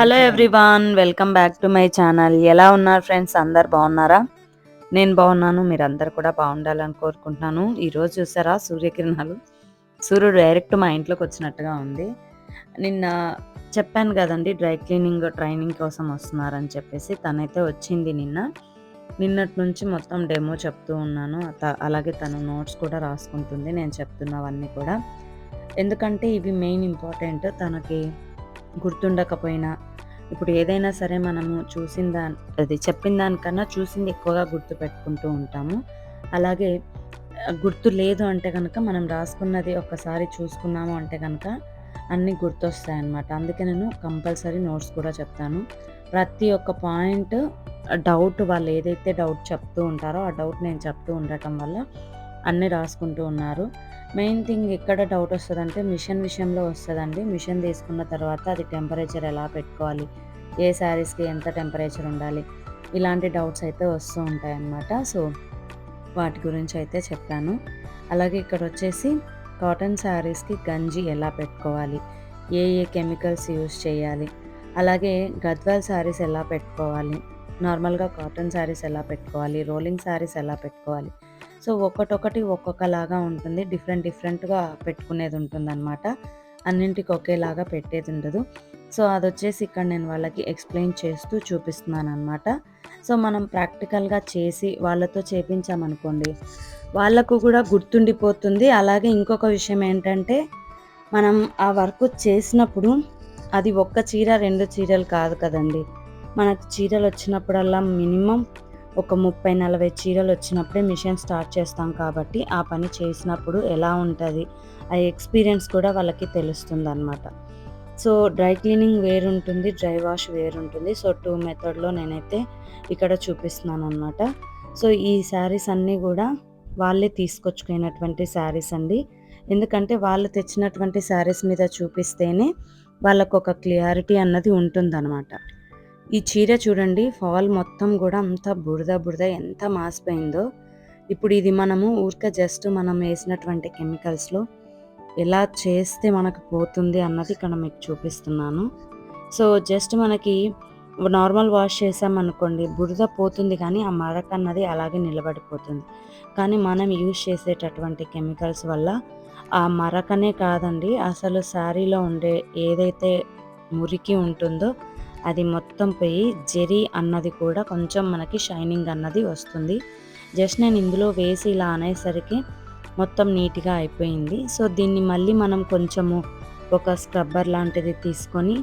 Hello everyone welcome back to my channel ఎలా ఉన్నారు friends అందరు బాగున్నారా? నేను బాగున్నాను. మీరందరు కూడా బాగుండాలని కోరుకుంటున్నాను. ఈరోజు చూసారా సూర్యకిరణాలు? సూర్యుడు డైరెక్ట్ మా ఇంట్లోకి వచ్చినట్టుగా ఉంది. నిన్న చెప్పాను కదండి డ్రై క్లీనింగ్ ట్రైనింగ్ కోసం వస్తున్నారని చెప్పేసి. తనైతే వచ్చింది నిన్న. నిన్నటి నుంచి మొత్తం డెమో చెప్తూ ఉన్నాను. త- అలాగే తను నోట్స్ కూడా రాసుకుంటుంది. నేను చెప్తున్నవన్నీ కూడా. ఎందుకంటే ఇవి మెయిన్ ఇంపార్టెంట్ తనకి గుర్తుండకపోయినా ఇప్పుడు ఏదైనా సరే మనము చూసిన దాని అది చెప్పిన దానికన్నా చూసింది ఎక్కువగా గుర్తు పెట్టుకుంటూ ఉంటాము. అలాగే గుర్తు లేదు అంటే కనుక మనం రాసుకున్నది ఒక్కసారి చూసుకున్నాము అంటే కనుక అన్నీ గుర్తొస్తాయి అన్నమాట అందుకే నేను కంపల్సరీ నోట్స్ కూడా చెప్తాను. ప్రతి ఒక్క పాయింట్ డౌట్ వాళ్ళు ఏదైతే డౌట్ చెప్తూ ఉంటారో ఆ డౌట్ నేను చెప్తూ ఉండటం వల్ల అన్నీ రాసుకుంటూ ఉన్నారు. మెయిన్ థింగ్ ఎక్కడ డౌట్ వస్తుందంటే మిషన్ విషయంలో వస్తుందండి. మిషన్ తీసుకున్న తర్వాత అది టెంపరేచర్ ఎలా పెట్టుకోవాలి? ఏ శారీస్కి ఎంత టెంపరేచర్ ఉండాలి? ఇలాంటి డౌట్స్ అయితే వస్తూ ఉంటాయి అన్నమాట సో వాటి గురించి అయితే చెప్పాను. అలాగే ఇక్కడ వచ్చేసి కాటన్ శారీస్కి గంజి ఎలా పెట్టుకోవాలి? ఏ ఏ కెమికల్స్ యూస్ చేయాలి? అలాగే గద్వాల్ శారీస్ ఎలా పెట్టుకోవాలి? నార్మల్గా కాటన్ శారీస్ ఎలా పెట్టుకోవాలి? రోలింగ్ శారీస్ ఎలా పెట్టుకోవాలి? సో ఒక్కొక్కటి ఒక్కొక్కలాగా ఉంటుంది. డిఫరెంట్ డిఫరెంట్గా పెట్టుకునేది ఉంటుంది అనమాట అన్నింటికి ఒకేలాగా పెట్టేది ఉండదు. సో అది వచ్చేసి ఇక్కడ నేను వాళ్ళకి ఎక్స్ప్లెయిన్ చేస్తూ చూపిస్తున్నాను అనమాట సో మనం ప్రాక్టికల్గా చేసి వాళ్ళతో చేపించామనుకోండి వాళ్ళకు కూడా గుర్తుండిపోతుంది. అలాగే ఇంకొక విషయం ఏంటంటే మనం ఆ వర్క్ చేసినప్పుడు అది ఒక్క చీర రెండు చీరలు కాదు కదండి. మనకు చీరలు వచ్చినప్పుడల్లా మినిమం ఒక ముప్పై నలభై చీరలు వచ్చినప్పుడే మిషన్ స్టార్ట్ చేస్తాం కాబట్టి ఆ పని చేసినప్పుడు ఎలా ఉంటుంది? ఆ ఎక్స్పీరియన్స్ కూడా వాళ్ళకి తెలుస్తుంది అనమాట సో డ్రై క్లీనింగ్ వేరుంటుంది డ్రై వాష్ వేరుంటుంది. సో టూ మెథడ్లో నేనైతే ఇక్కడ చూపిస్తున్నాను అనమాట సో ఈ శారీస్ అన్నీ కూడా వాళ్ళే తీసుకొచ్చుకునేటువంటి శారీస్ అండి. ఎందుకంటే వాళ్ళు తెచ్చినటువంటి శారీస్ మీద చూపిస్తేనే వాళ్ళకు ఒక క్లియారిటీ అన్నది ఉంటుందన్నమాట. ఈ చీర చూడండి ఫాల్ మొత్తం కూడా అంత బురద బురద ఎంత మాసిపోయిందో. ఇప్పుడు ఇది మనము ఊరిక జస్ట్ మనం వేసినటువంటి కెమికల్స్లో ఎలా చేస్తే మనకు పోతుంది అన్నది ఇక్కడ మీకు చూపిస్తున్నాను. సో జస్ట్ మనకి నార్మల్ వాష్ చేసామనుకోండి బురద పోతుంది కానీ ఆ మరక అన్నది అలాగే నిలబడిపోతుంది. కానీ మనం యూజ్ చేసేటటువంటి కెమికల్స్ వల్ల ఆ మరకనే కాదండి అసలు శారీలో ఉండే ఏదైతే మురికి ఉంటుందో అది మొత్తం పోయి జెరీ అన్నది కూడా కొంచెం మనకి షైనింగ్ అన్నది వస్తుంది. జస్ట్ నేను ఇందులో వేసి ఇలా అనేసరికి మొత్తం నీట్గా అయిపోయింది. సో దీన్ని మళ్ళీ మనం కొంచెము ఒక స్క్రబ్బర్ లాంటిది తీసుకొని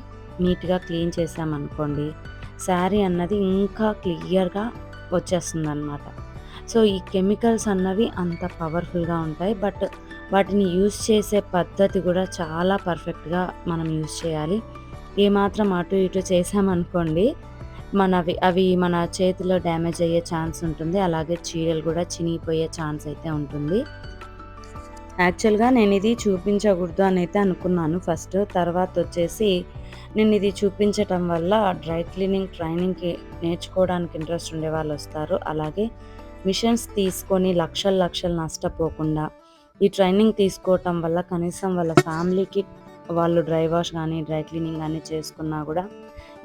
నీట్గా క్లీన్ చేసామనుకోండి శారీ అన్నది ఇంకా క్లియర్గా వచ్చేస్తుంది అనమాట సో ఈ కెమికల్స్ అన్నవి అంత పవర్ఫుల్గా ఉంటాయి. బట్ వాటిని యూస్ చేసే పద్ధతి కూడా చాలా పర్ఫెక్ట్గా మనం యూస్ చేయాలి. ఏమాత్రం అటు ఇటు చేసామనుకోండి మనవి అవి మన చేతిలో డ్యామేజ్ అయ్యే ఛాన్స్ ఉంటుంది. అలాగే చీరలు కూడా చినిగిపోయే ఛాన్స్ అయితే ఉంటుంది. యాక్చువల్గా నేను ఇది చూపించకూడదు అని అయితే అనుకున్నాను ఫస్ట్. తర్వాత వచ్చేసి నేను ఇది చూపించటం వల్ల డ్రై క్లీనింగ్ ట్రైనింగ్కి నేర్చుకోవడానికి ఇంట్రెస్ట్ ఉండే వాళ్ళు వస్తారు. అలాగే మిషన్స్ తీసుకొని లక్షలు లక్షలు నష్టపోకుండా ఈ ట్రైనింగ్ తీసుకోవటం వల్ల కనీసం వాళ్ళ ఫ్యామిలీకి వాళ్ళు డ్రై వాష్ కానీ డ్రై క్లీనింగ్ కానీ చేసుకున్నా కూడా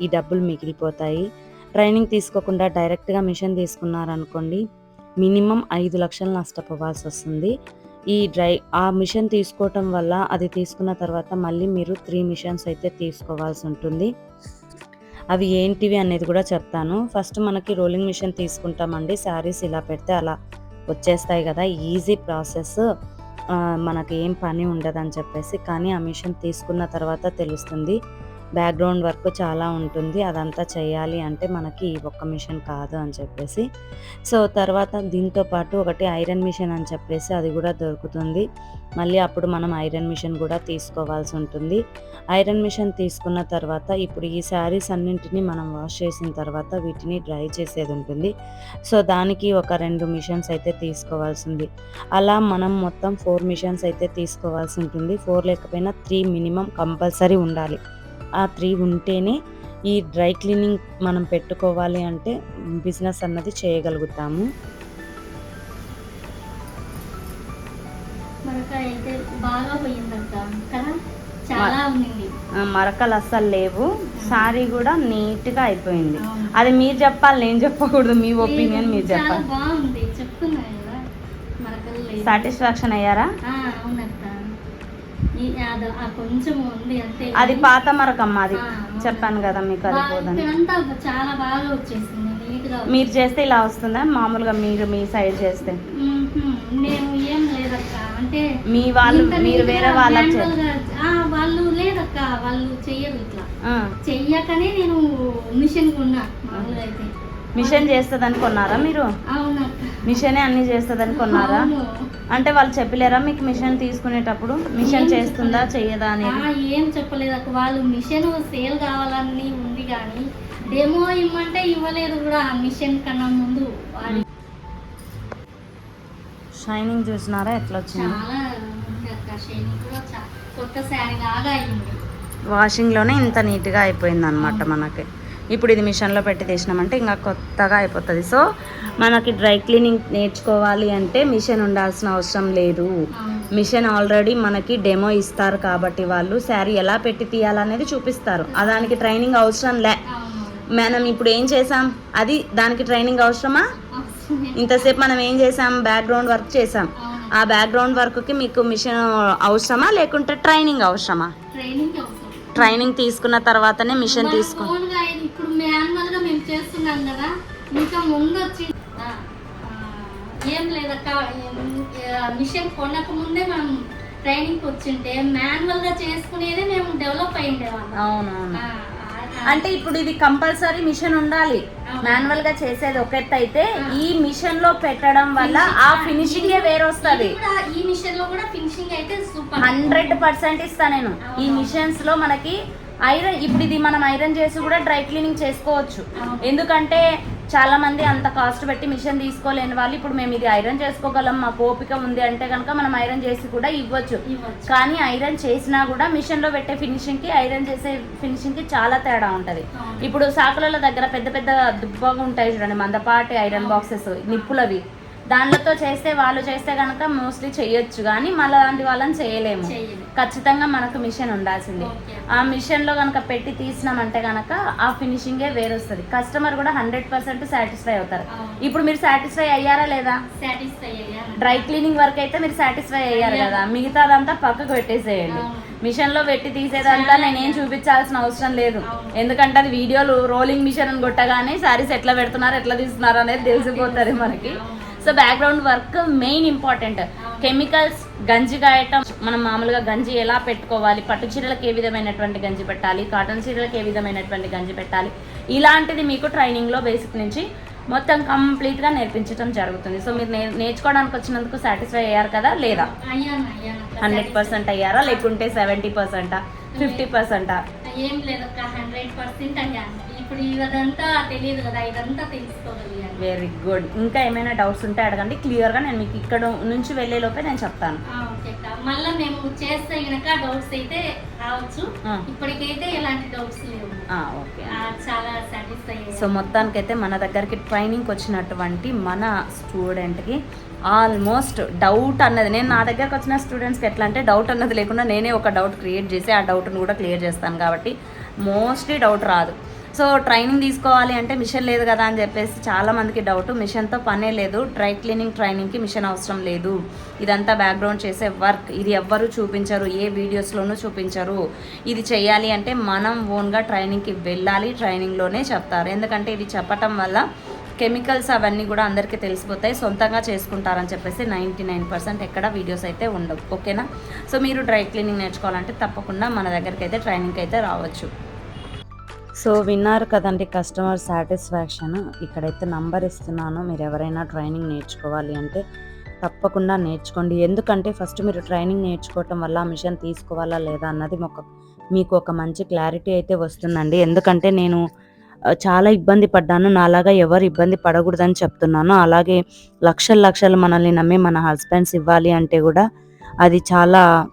ఈ డబ్బులు మిగిలిపోతాయి. ట్రైనింగ్ తీసుకోకుండా డైరెక్ట్గా మిషన్ తీసుకున్నారనుకోండి మినిమం ఐదు లక్షలు నష్టపోవాల్సి వస్తుంది. ఈ డ్రై ఆ మిషన్ తీసుకోవటం వల్ల అది తీసుకున్న తర్వాత మళ్ళీ మీరు త్రీ మిషన్స్ అయితే తీసుకోవాల్సి ఉంటుంది. అవి ఏంటివి అనేది కూడా చెప్తాను. ఫస్ట్ మనకి రోలింగ్ మిషన్ తీసుకుంటామండి శారీస్ ఇలా పెడితే అలా వచ్చేస్తాయి కదా ఈజీ ప్రాసెస్. మనకి ఏం పని ఉండదని చెప్పేసి కానీ ఆ మిషన్ తీసుకున్న తర్వాత తెలుస్తుంది. బ్యాక్గ్రౌండ్ వర్క్ చాలా ఉంటుంది. అదంతా చేయాలి అంటే మనకి ఈ ఒక్క మిషన్ కాదు అని చెప్పేసి. సో తర్వాత దీంతో పాటు ఒకటి ఐరన్ మిషన్ అని చెప్పేసి అది కూడా దొరుకుతుంది. మళ్ళీ అప్పుడు మనం ఐరన్ మిషన్ కూడా తీసుకోవాల్సి ఉంటుంది. ఐరన్ మిషన్ తీసుకున్న తర్వాత ఇప్పుడు ఈ శారీస్ అన్నింటినీ మనం వాష్ చేసిన తర్వాత వీటిని డ్రై చేసేది ఉంటుంది. సో దానికి ఒక రెండు మిషన్స్ అయితే తీసుకోవాల్సింది అలా మనం మొత్తం ఫోర్ మిషన్స్ అయితే తీసుకోవాల్సి ఉంటుంది. ఫోర్ లేకపోయినా త్రీ మినిమం కంపల్సరీ ఉండాలి. ఆ త్రీ ఉంటేనే ఈ డ్రై క్లీనింగ్ మనం పెట్టుకోవాలి అంటే బిజినెస్ అన్నది చేయగలుగుతాము. మరకలు అస్సలు లేవు. సారీ కూడా నీట్గా అయిపోయింది. అది మీరు చెప్పాలి నేను చెప్పకూడదు. మీ ఒపీనియన్ మీరు చెప్పాలి. సాటిస్ఫాక్షన్ అయ్యారా? అది పాత మరకమ్మ అది. చెప్పాను కదా మీకు అది ఇక్కడంతా చాలా బాగా వచ్చేసింది మీరు చేస్తే ఇలా వస్తుందా? మామూలుగా మీరు మీ సైడ్ చేస్తే. నేను ఏం లేదక్క. అంటే మీ వాళ్ళు మీరు వేరే వాళ్ళకి ఆ, వాళ్ళు లేదక్క. వాళ్ళు చెయ్యరు ఇట్లా. చెయ్యకనే నేను మిషన్ కొన్నా మామూలుగా అయితే. మిషన్ చేస్తుంది అనుకున్నారా మీరు? మిషనే అన్ని చేస్తుంది అనుకున్నారా. అంటే వాళ్ళు చెప్పలేరా మీకు మిషన్ తీసుకునేటప్పుడు? మిషన్ చేస్తుందా ఆ, అనేది ఏం చెప్పలేదు అక్క. వాళ్ళు మిషన్ సేల్ కావాలని ఉంది కానీ డెమో ఇమ్మంటే ఇవ్వలేదు కూడా ఆ మిషన్ కన్నా ముందు. షైనింగ్ చూసినారా? ఎట్లా వచ్చింది చాలా ఉంది అక్క. షైనింగ్ కూడా చా- కొత్త శారీ లాగా అయింది. వాషింగ్లోనే ఇంత నీట్గా అయిపోయింది అనమాట మనకి. ఇప్పుడు ఇది మిషన్లో పెట్టి తీసినామంటే ఇంకా కొత్తగా అయిపోతుంది సో మనకి డ్రై క్లీనింగ్ నేర్చుకోవాలి అంటే మిషన్ ఉండాల్సిన అవసరం లేదు. మిషన్ ఆల్రెడీ మనకి డెమో ఇస్తారు కాబట్టి వాళ్ళు శారీ ఎలా పెట్టి తీయాలనేది చూపిస్తారు దానికి ట్రైనింగ్ అవసరం లే. మనం ఇప్పుడు ఏం చేసాం అది దానికి ట్రైనింగ్ అవసరమా. ఇంతసేపు మనం ఏం చేసాం బ్యాక్గ్రౌండ్ వర్క్ చేసాం. ఆ బ్యాక్గ్రౌండ్ వర్క్కి మీకు మిషన్ అవసరమా లేకుంటే ట్రైనింగ్ అవసరమా ట్రైనింగ్ తీసుకున్న తర్వాతనే మిషన్ మన తీసుకు ఓన్గా ఇది ఇప్పుడు మాన్యువల్గా మేము చేస్తున్నాం కదా ఇంకా ముందు వచ్చి ఏం లేదక్క మిషన్ కొనక ముందే మనం ట్రైనింగ్ వచ్చింటే మాన్యువల్గా చేసుకునేదే మేము డెవలప్ అయ్యిండే వాళ్ళం అవునవును. అంటే ఇప్పుడు ఇది కంపల్సరీ మిషన్ ఉండాలి. మాన్యువల్గా చేసేది ఒక ఎత్తు అయితే ఈ మిషన్లో పెట్టడం వల్ల ఆ ఫినిషింగ్ వేరే వస్తుంది ఇది కూడా ఈ మిషన్లో కూడా ఫినిషింగ్ అయితే సూపర్ హండ్రెడ్ పర్సెంట్ ఇస్తా నేను. ఈ మిషన్స్లో మనకి ఐరన్ ఇప్పుడు ఇది మనం ఐరన్ చేసి కూడా డ్రై క్లీనింగ్ చేసుకోవచ్చు. ఎందుకంటే చాలా మంది అంత కాస్ట్ పెట్టి మిషన్ తీసుకోలేని వాళ్ళు ఇప్పుడు మేము ఇది ఐరన్ చేసుకోగలం మాకు ఓపిక ఉంది అంటే కనుక మనం ఐరన్ చేసి కూడా ఇవ్వచ్చు. కానీ ఐరన్ చేసినా కూడా మిషన్లో పెట్టే ఫినిషింగ్కి ఐరన్ చేసే ఫినిషింగ్కి చాలా తేడా ఉంటది. ఇప్పుడు సాకుల దగ్గర పెద్ద పెద్ద దుబ్బగా ఉంటాయి చూడండి మందపాటి ఐరన్ బాక్సెస్ నిప్పులవి. దానిలతో చేస్తే వాళ్ళు చేస్తే కనుక మోస్ట్లీ చేయొచ్చు. కానీ మళ్ళీ వాళ్ళని చేయలేము. ఖచ్చితంగా మనకు మిషన్ ఉండాల్సింది. ఆ మిషన్లో కనుక పెట్టి తీసినామంటే కనుక ఆ ఫినిషింగే వేరొస్తుంది. కస్టమర్ కూడా హండ్రెడ్ పర్సెంట్ సాటిస్ఫై అవుతారు. ఇప్పుడు మీరు సాటిస్ఫై అయ్యారా లేదా? డ్రై క్లీనింగ్ వర్క్ అయితే మీరు సాటిస్ఫై అయ్యారు కదా. మిగతాదంతా పక్కకు పెట్టేసేయండి. అవును. మిషన్లో పెట్టి తీసేదంతా నేనేం చూపించాల్సిన అవసరం లేదు. ఎందుకంటే అది వీడియోలు రోలింగ్ మిషన్ అని కొట్టగానే సారీస్ ఎట్లా పెడుతున్నారు ఎట్లా తీస్తున్నారు అనేది తెలిసిపోతుంది మనకి. So background work main important chemicals గంజి కాయటం మనం మామూలుగా గంజి ఎలా పెట్టుకోవాలి పట్టు చీరలకు ఏ విధమైనటువంటి గంజి పెట్టాలి కాటన్ చీరలకు ఏ విధమైనటువంటి గంజి పెట్టాలి ఇలాంటిది మీకు ట్రైనింగ్లో బేసిక్ నుంచి మొత్తం కంప్లీట్గా నేర్పించడం జరుగుతుంది. సో మీరు నేర్చుకోవడానికి వచ్చినందుకు సాటిస్ఫై అయ్యారు కదా లేదా? హండ్రెడ్ పర్సెంట్ అయ్యారా? లేకుంటే సెవెంటీ పర్సెంటా? ఫిఫ్టీ పర్సెంటా? ఏం లేదక్క హండ్రెడ్ పర్సెంట్ అయ్యాను. ఇప్పుడు ఇదంతా తెలియదు కదా ఇదంతా తెలుసుకోగలిగాను వెరీ గుడ్ ఇంకా ఏమైనా డౌట్స్ ఉంటే అడగండి. క్లియర్గా నేను మీకు ఇక్కడ నుంచి వెళ్ళే లోపే నేను చెప్తాను. మళ్ళీ మేము చేస్తే గనక డౌట్స్ అయితే రావచ్చు. ఇప్పటికైతే ఎలాంటి డౌట్స్ లేవు. ఓకే. చాలా సాటిస్ఫై సో మొత్తానికైతే మన దగ్గరికి ట్రైనింగ్కి వచ్చినటువంటి మన స్టూడెంట్కి ఆల్మోస్ట్ డౌట్ అన్నది. నేను నా దగ్గరకు వచ్చిన స్టూడెంట్స్కి ఎట్లా అంటే డౌట్ అన్నది లేకుండా నేనే ఒక డౌట్ క్రియేట్ చేసి ఆ డౌట్ను కూడా క్లియర్ చేస్తాను కాబట్టి మోస్ట్లీ డౌట్ రాదు. సో ట్రైనింగ్ తీసుకోవాలి అంటే మిషన్ లేదు కదా అని చెప్పేసి చాలా మందికి డౌట్. మిషన్తో పనే లేదు. డ్రై క్లీనింగ్ ట్రైనింగ్కి మిషన్ అవసరం లేదు. ఇదంతా బ్యాక్గ్రౌండ్ చేసే వర్క్. ఇది ఎవ్వరు చూపించరు. ఏ వీడియోస్లోనూ చూపించరు. ఇది చేయాలి అంటే మనం ఓన్గా ట్రైనింగ్కి వెళ్ళాలి. ట్రైనింగ్లోనే చెప్తారు. ఎందుకంటే ఇది చెప్పటం వల్ల కెమికల్స్ అవన్నీ కూడా అందరికీ తెలిసిపోతాయి. సొంతంగా చేసుకుంటారని చెప్పేసి నైంటీ నైన్ పర్సెంట్ ఎక్కడ వీడియోస్ అయితే ఉండవు. ఓకేనా? సో మీరు డ్రై క్లీనింగ్ నేర్చుకోవాలంటే తప్పకుండా మన దగ్గరికి అయితే ట్రైనింగ్కి అయితే రావచ్చు. సో విన్నారు కదండి కస్టమర్ సాటిస్ఫాక్షన్ ఇక్కడైతే నంబర్ ఇస్తున్నాను. మీరు ఎవరైనా ట్రైనింగ్ నేర్చుకోవాలి అంటే తప్పకుండా నేర్చుకోండి. ఎందుకంటే ఫస్ట్ మీరు ట్రైనింగ్ నేర్చుకోవటం వల్ల ఆ మిషన్ తీసుకోవాలా లేదా అన్నది ఒక మీకు ఒక మంచి క్లారిటీ అయితే వస్తుందండి. ఎందుకంటే నేను చాలా ఇబ్బంది పడ్డాను. నాలాగా ఎవరు ఇబ్బంది పడకూడదని చెప్తున్నాను. అలాగే లక్షలు లక్షలు మనల్ని నమ్మి మన హస్బెండ్స్ ఇవ్వాలి అంటే కూడా అది చాలా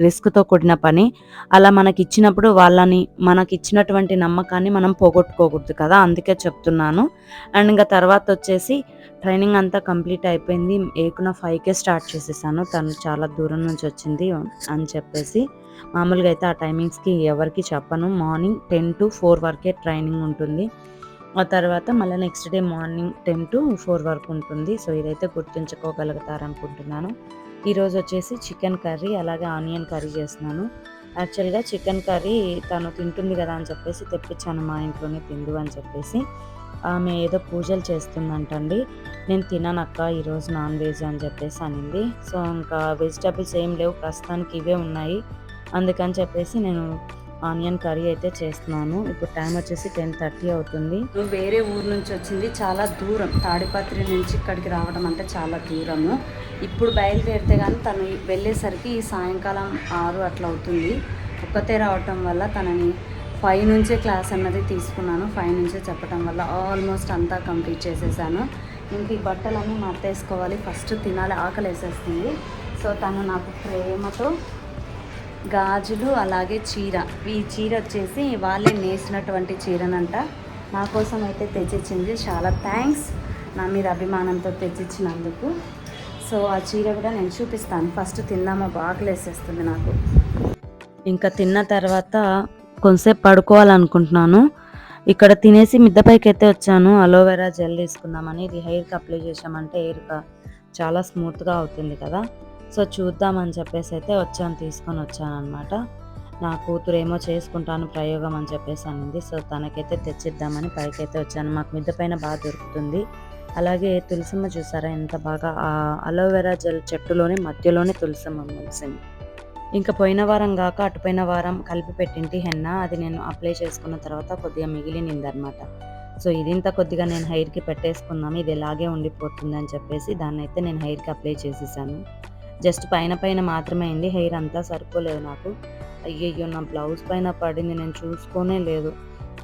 రిస్క్తో కూడిన పని. అలా మనకి ఇచ్చినప్పుడు వాళ్ళని మనకి ఇచ్చినటువంటి నమ్మకాన్ని మనం పోగొట్టుకోకూడదు కదా అందుకే చెప్తున్నాను. అండ్ ఇంకా తర్వాత వచ్చేసి ట్రైనింగ్ అంతా కంప్లీట్ అయిపోయింది. ఏకున ఫైవ్కే స్టార్ట్ చేసేసాను. తను చాలా దూరం నుంచి వచ్చింది అని చెప్పేసి. మామూలుగా అయితే ఆ టైమింగ్స్కి ఎవరికి చెప్పను. మార్నింగ్ టెన్ టు ఫోర్ వరకే ట్రైనింగ్ ఉంటుంది. ఆ తర్వాత మళ్ళీ next day morning ten to four వరకు ఉంటుంది. సో ఇదైతే గుర్తుంచుకోగలుగుతారనుకుంటున్నాను. ఈరోజు వచ్చేసి చికెన్ కర్రీ అలాగే ఆనియన్ కర్రీ చేస్తున్నాను. యాక్చువల్గా చికెన్ కర్రీ తను తింటుంది కదా అని చెప్పేసి తెప్పించాను మా ఇంట్లోనే తిందు అని చెప్పేసి. ఆమె ఏదో పూజలు చేస్తుందంటండి. నేను తిననక్క ఈరోజు నాన్ వెజ్ అని చెప్పేసి అనింది. సో ఇంకా వెజిటబుల్స్ ఏం లేవు ప్రస్తుతానికి ఇవే ఉన్నాయి. అందుకని చెప్పేసి నేను ఆనియన్ కర్రీ అయితే చేస్తున్నాను. ఇప్పుడు టైం వచ్చేసి టెన్ థర్టీ అవుతుంది. వేరే ఊరు నుంచి వచ్చింది చాలా దూరం. తాడిపత్రి నుంచి ఇక్కడికి రావడం అంటే చాలా దూరము. ఇప్పుడు బయలుదేరితే కానీ తను వెళ్ళేసరికి ఈ సాయంకాలం ఆరు అట్లా అవుతుంది. ఒక్కతే రావటం వల్ల తనని ఫైవ్ నుంచే క్లాస్ అన్నది తీసుకున్నాను. ఫైవ్ నుంచే చెప్పడం వల్ల ఆల్మోస్ట్ అంతా కంప్లీట్ చేసేసాను. ఇంక ఈ బట్టలన్నీ మట్టేసుకోవాలి ఫస్ట్ తినాలి ఆకలి వేసేస్తుంది సో తను నాకు ప్రేమతో గాజులు అలాగే చీర. ఈ చీర వచ్చేసి వాళ్ళే నేసినటువంటి చీరనంట. నా కోసం అయితే తెచ్చిచ్చింది. చాలా థ్యాంక్స్ నా మీద అభిమానంతో తెచ్చిచ్చినందుకు. సో ఆ చీర కూడా నేను చూపిస్తాను. ఫస్ట్ తిందామా బాగా లేసేస్తుంది నాకు. ఇంకా తిన్న తర్వాత కొంతసేపు పడుకోవాలనుకుంటున్నాను. ఇక్కడ తినేసి మిద్దపైకి అయితే వచ్చాను. అలోవెరా జెల్ తీసుకుందామని. ఇది హెయిర్కి అప్లై చేసామంటే హెయిర్ చాలా స్మూత్గా అవుతుంది కదా. సో చూద్దామని చెప్పేసి అయితే వచ్చాను తీసుకొని వచ్చాను అనమాట నా కూతురు ఏమో చేసుకుంటాను ప్రయోగం అని చెప్పేసి అనింది. సో తనకైతే తెచ్చిద్దామని పైకైతే వచ్చాను. మాకు మిద్ద పైన బాగా దొరుకుతుంది. అలాగే తులసమ్మ చూసారా ఎంత బాగా ఆ అలోవెరా జెల్ చెట్టులోనే మధ్యలోనే తులసమ్మ మొలిసింది. ఇంకా పోయిన వారం కాక అటుపోయిన వారం కలిపి పెట్టింటి హెన్న అది నేను అప్లై చేసుకున్న తర్వాత కొద్దిగా మిగిలినింది అనమాట సో ఇది ఇంత కొద్దిగా నేను హెయిర్కి పెట్టేసుకుందాము ఇది ఇలాగే ఉండిపోతుంది అని చెప్పేసి దాన్ని అయితే నేను హెయిర్కి అప్లై చేసేసాను. జస్ట్ పైన పైన మాత్రమే అయింది హెయిర్ అంతా సరిపోలేదు నాకు. అయ్యయ్యో నా బ్లౌజ్ పైన పడింది. నేను చూసుకోనే లేదు.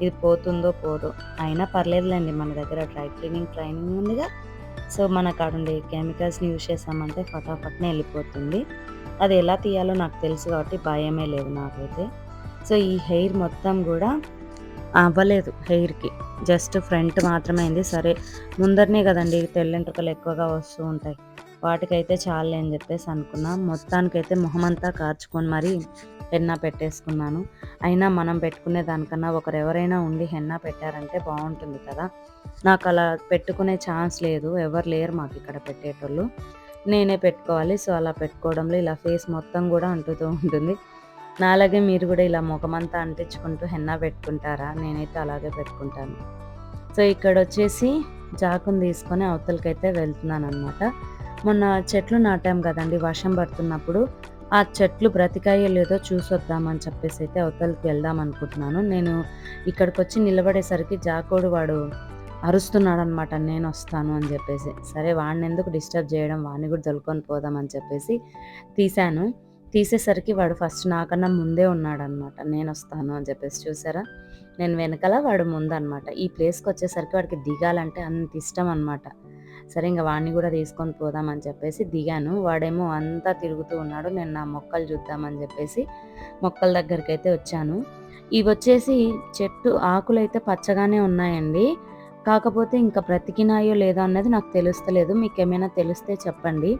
ఇది పోతుందో పోదో. అయినా పర్లేదులేండి. మన దగ్గర డ్రై క్లీనింగ్ ట్రైనింగ్ ఉందిగా. సో మన ఉండే కెమికల్స్ని యూజ్ చేసామంటే ఫటాఫట్నే వెళ్ళిపోతుంది. అది ఎలా తీయాలో నాకు తెలుసు కాబట్టి భయమే లేదు నాకైతే. సో ఈ హెయిర్ మొత్తం కూడా అవ్వలేదు హెయిర్కి. జస్ట్ ఫ్రంట్ మాత్రమే అయింది. సరే ముందరనే కదండి. తెల్లెంట్రుకలు ఎక్కువగా వస్తూ ఉంటాయి. వాటికైతే చాలే అని చెప్పేసి అనుకున్నా. మొత్తానికైతే మొహమంతా కార్చుకొని మరీ హెన్నా పెట్టేసుకున్నాను. అయినా మనం పెట్టుకునే దానికన్నా ఒకరు ఎవరైనా ఉండి హెన్నా పెట్టారంటే బాగుంటుంది కదా. నాకు అలా పెట్టుకునే ఛాన్స్ లేదు. ఎవరు లేరు మాకు ఇక్కడ పెట్టేటోళ్ళు. నేనే పెట్టుకోవాలి. సో అలా పెట్టుకోవడంలో ఇలా ఫేస్ మొత్తం కూడా అంటుతూ ఉంటుంది. నాలాగే మీరు కూడా ఇలా ముఖమంతా అంటించుకుంటూ హెన్నా పెట్టుకుంటారా? నేనైతే అలాగే పెట్టుకుంటాను. సో ఇక్కడ వచ్చేసి జాకుని తీసుకొని అవతలకైతే వెళ్తున్నాను అనమాట మొన్న చెట్లు నాటాం కదండి వర్షం పడుతున్నప్పుడు. ఆ చెట్లు బ్రతికాయో లేదో చూసొద్దామని చెప్పేసి అయితే అవతలకి వెళ్దాం అనుకుంటున్నాను. నేను ఇక్కడికి వచ్చి నిలబడేసరికి జాకోడు వాడు అరుస్తున్నాడు అనమాట నేను వస్తాను అని చెప్పేసి. సరే వాడిని ఎందుకు డిస్టర్బ్ చేయడం వాడిని కూడా దొలుకొని పోదాం అని చెప్పేసి తీశాను. తీసేసరికి వాడు ఫస్ట్ నాకన్నా ముందే ఉన్నాడనమాట నేను వస్తాను అని చెప్పేసి చూసారా? నేను వెనకాల వాడు ముందనమాట. ఈ ప్లేస్కి వచ్చేసరికి వాడికి దిగాలంటే అంత ఇష్టం అనమాట. సరే ఇంకా వాడిని కూడా తీసుకొని పోదామని చెప్పేసి దిగాను. వాడేమో అంతా తిరుగుతూ ఉన్నాడు. నేను నా మొక్కలు చూద్దామని చెప్పేసి మొక్కల దగ్గరికి అయితే వచ్చాను. ఇవి వచ్చేసి చెట్టు ఆకులు అయితే పచ్చగానే ఉన్నాయండి. కాకపోతే ఇంకా బ్రతికినాయో లేదో అన్నది నాకు తెలుస్తలేదు. మీకు ఏమైనా తెలిస్తే చెప్పండి.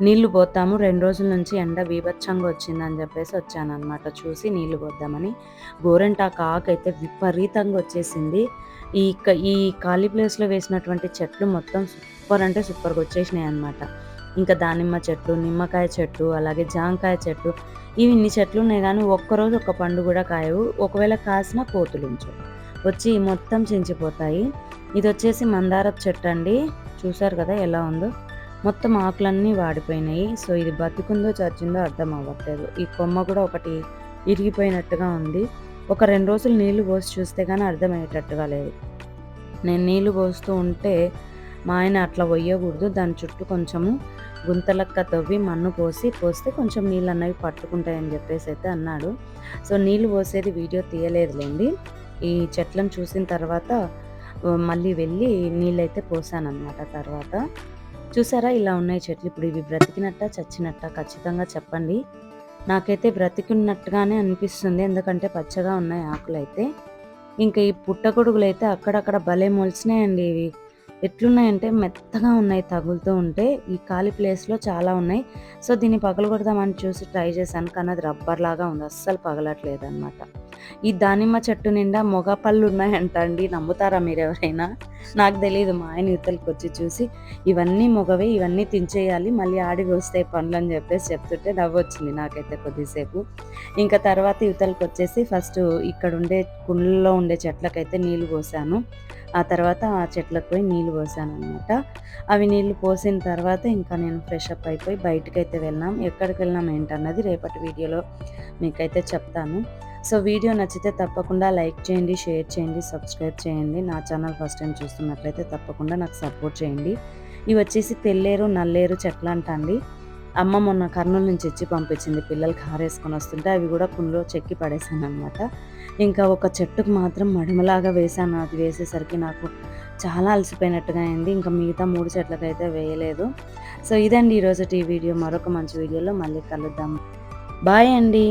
నీళ్ళు పోతాము. రెండు రోజుల నుంచి ఎండ బీభత్సంగా వచ్చిందని చెప్పేసి వచ్చాను అనమాట చూసి నీళ్ళు పోద్దామని. గోరెంటాకు ఆకు అయితే విపరీతంగా వచ్చేసింది. ఈ క- ఈ ఖాళీ ప్లేస్లో వేసినటువంటి చెట్లు మొత్తం సూపర్ అంటే సూపర్గా వచ్చేసినాయి అనమాట ఇంకా దానిమ్మ చెట్టు నిమ్మకాయ చెట్టు అలాగే జాంకాయ చెట్టు ఇవి ఇన్ని చెట్లు ఉన్నాయి కానీ ఒక్కరోజు ఒక్క పండు కూడా కాయవు. ఒకవేళ కాసిన కోతులు ఉంచు వచ్చి మొత్తం చించిపోతాయి. ఇది వచ్చేసి మందారపు చెట్టు అండి. చూసారు కదా ఎలా ఉందో? మొత్తం ఆకులన్నీ వాడిపోయినాయి. సో ఇది బతుకుందో చచ్చిందో అర్థం అవ్వట్లేదు. ఈ కొమ్మ కూడా ఒకటి ఇరిగిపోయినట్టుగా ఉంది. ఒక రెండు రోజులు నీళ్ళు పోసి చూస్తే కానీ అర్థమయ్యేటట్టుగా లేదు. నేను నీళ్ళు పోస్తూ ఉంటే మా ఆయన అట్లా పోయకూడదు. దాని చుట్టూ కొంచెము గుంతలక్క తవ్వి మన్ను పోసి పోస్తే కొంచెం నీళ్ళు అన్నవి పట్టుకుంటాయని చెప్పేసి అయితే అన్నాడు. సో నీళ్ళు పోసేది వీడియో తీయలేదులేండి. ఈ చెట్లను చూసిన తర్వాత మళ్ళీ వెళ్ళి నీళ్ళైతే పోసానన్నమాట తర్వాత. చూసారా ఇలా ఉన్నాయి చెట్లు. ఇప్పుడు ఇవి బ్రతికినట్ట చచ్చినట్ట? ఖచ్చితంగా చెప్పండి. నాకైతే బ్రతికున్నట్టుగానే అనిపిస్తుంది. ఎందుకంటే పచ్చగా ఉన్నాయి ఆకులు అయితే ఇంకా ఈ పుట్టగొడుగులు అయితే అక్కడక్కడ భలే మొలిచినాయండి ఇవి. ఎట్లున్నాయంటే మెత్తగా ఉన్నాయి తగులుతూ ఉంటే. ఈ ఖాళీ ప్లేస్లో చాలా ఉన్నాయి. సో దీన్ని పగలగొడదామని చూసి ట్రై చేశాను. కానీ అది రబ్బర్ లాగా ఉంది. అస్సలు పగలట్లేదు అనమాట ఈ దానిమ్మ చెట్టు నిండా మొగ పళ్ళు ఉన్నాయంట అండి నమ్ముతారా మీరు ఎవరైనా నాకు తెలియదు మా ఆయన యువతలకు వచ్చి చూసి ఇవన్నీ మొగవే ఇవన్నీ తించేయాలి మళ్ళీ ఆడికి వస్తాయి పనులు అని చెప్పేసి చెప్తుంటే నవ్వు వచ్చింది నాకైతే కొద్దిసేపు. ఇంకా తర్వాత యువతలకు వచ్చేసి ఫస్ట్ ఇక్కడ ఉండే కుండల్లో ఉండే చెట్లకైతే నీళ్ళు పోసాను. ఆ తర్వాత ఆ చెట్లకు పోయి నీళ్ళు పోసాను అనమాట అవి నీళ్ళు పోసిన తర్వాత ఇంకా నేను ఫ్రెష్ అప్ అయిపోయి బయటకైతే వెళ్ళాం ఎక్కడికి వెళ్ళినాం ఏంటన్నది రేపటి వీడియోలో మీకైతే చెప్తాను. సో వీడియో నచ్చితే తప్పకుండా లైక్ చేయండి షేర్ చేయండి సబ్స్క్రైబ్ చేయండి. నా ఛానల్ ఫస్ట్ టైం చూస్తున్నట్లయితే తప్పకుండా నాకు సపోర్ట్ చేయండి. ఇవి వచ్చేసి తెల్లేరు నల్లేరు చెట్లు అంటండి అమ్మ మొన్న కర్నూలు నుంచి ఇచ్చి పంపించింది పిల్లలకి కారేసుకొని వస్తుంటే అవి కూడా కుండలో చెక్కి పడేసాను అనమాట ఇంకా ఒక చెట్టుకు మాత్రం మడిమలాగా వేసాను అది వేసేసరికి నాకు చాలా అలసిపోయినట్టుగా అయింది. ఇంకా మిగతా మూడు చెట్లకైతే అయితే వేయలేదు. సో ఇదండి ఈరోజు ఈ వీడియో. మరొక మంచి వీడియోలో మళ్ళీ కలుద్దాం. బాయ్ అండి.